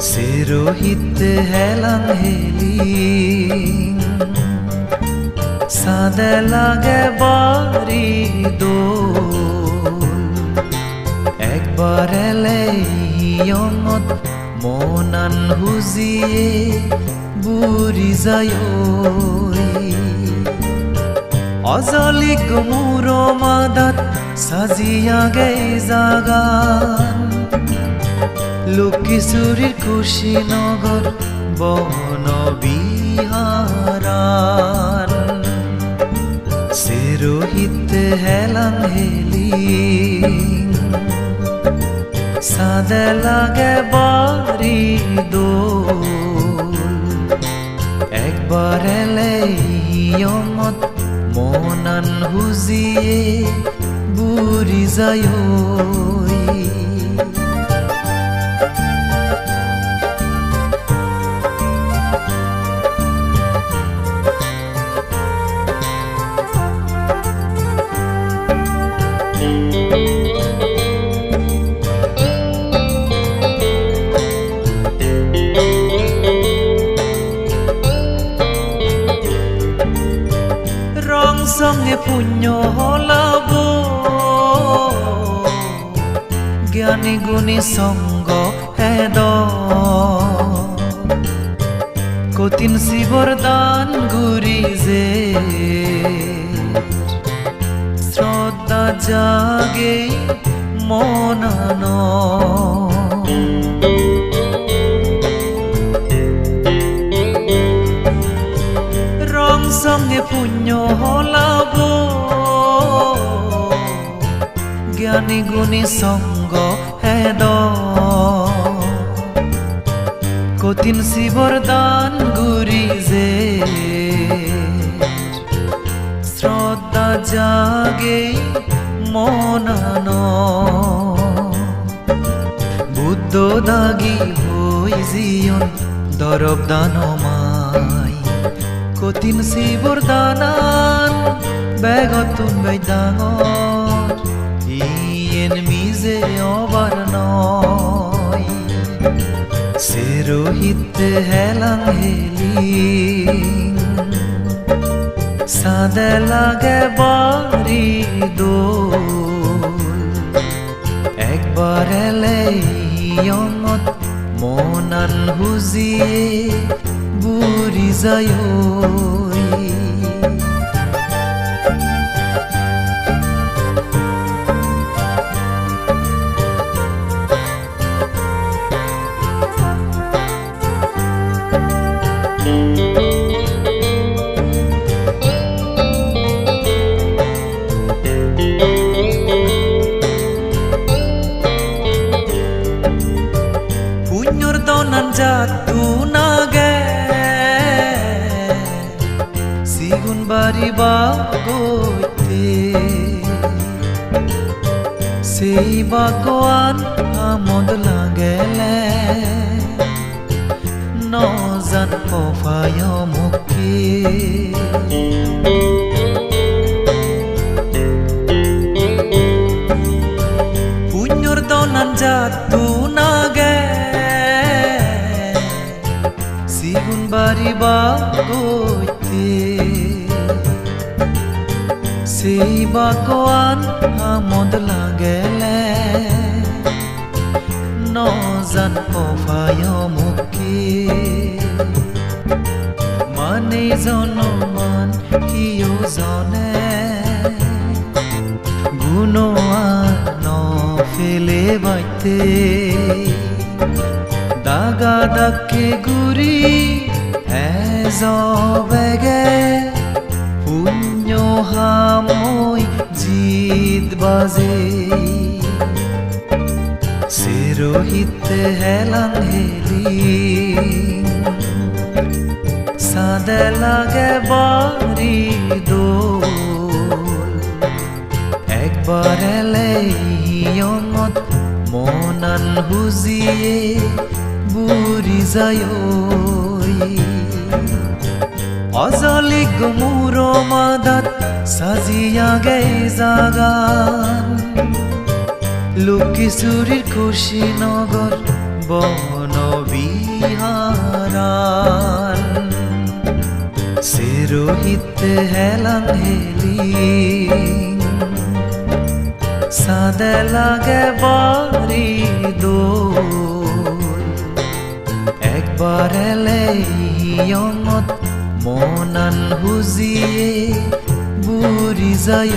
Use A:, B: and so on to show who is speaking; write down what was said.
A: සිරොහිත හැලන් හෙලින් සදලග බාරිදෝ একবার এলে মনান হুজিয়ে বুড়ি যায় অজলিক মুরো মাদাত সাজিয়া গে জাগান। লক্ষ্মীচুরির কুশীনগর বন বিহারান চাঁদে লাগে বাড়ি দো একবার এলে ইয়মত মনান হুজিয়ে বুড়ি যায় সঙ্গে পুণ্য হলাব জ্ঞানী গুণী সঙ্গ হেদ। কঠিন শিৱৰ দান গুৰি যে। শ্ৰদ্ধা জাগে মনান। পুণ্য হলাব জ্ঞানী গুণী সঙ্গ হেদ। কঠিন শিৱৰ দান গুৰি যে। শ্ৰদ্ধা জাগে মনান। বুদ্ধ দাগি হৈ জীয়ন দৰৱ দানমাই। কঠিন শিৱৰ দানান বেগত গৈ ডাঙৰ। ইয়েন মিজে অবাৰ নয়। হেলাং হেলি। চাঁদে লাগে বাৰী দোল। একবার এলে ইয়মত মনান হুজিয়ে বুড়ি যায়। দনান জাতু নাগে সিগুন বাড়ি বাগতে সেই বাগোয়ান আমদ লাগেলে নজান কফায় মুখে পুণ্যর দনান জাতু নাগে বাড়ি বাগতে সেই বাগোয়ান আমদ লাগেলে, নজান কফায় মুখে। মানে জনমান কিয় জনে গুণোয়ান ফেলে বাইতে। দাগা দাকে গুৰি এজবেগে পুণ্য হামৈ জিত বাজে। চিৰোহিত হেলাং হেলি। চাঁদে লাগে বাৰী দোল। এক একবার এলে হিয়ঙত মনান হুজিয়ে বুৰি যায়। অজলিক মোৰ মাদাত সাজিয়া গে জাগান। লুকিচুরির কুশীনগর বন বিহারান চিৰোহিত হেলাং হেলি চাঁদে লাগে বাৰী দোল। একবার এলে হিয়ঙত মনান হুজিয়ে বুৰি যায়।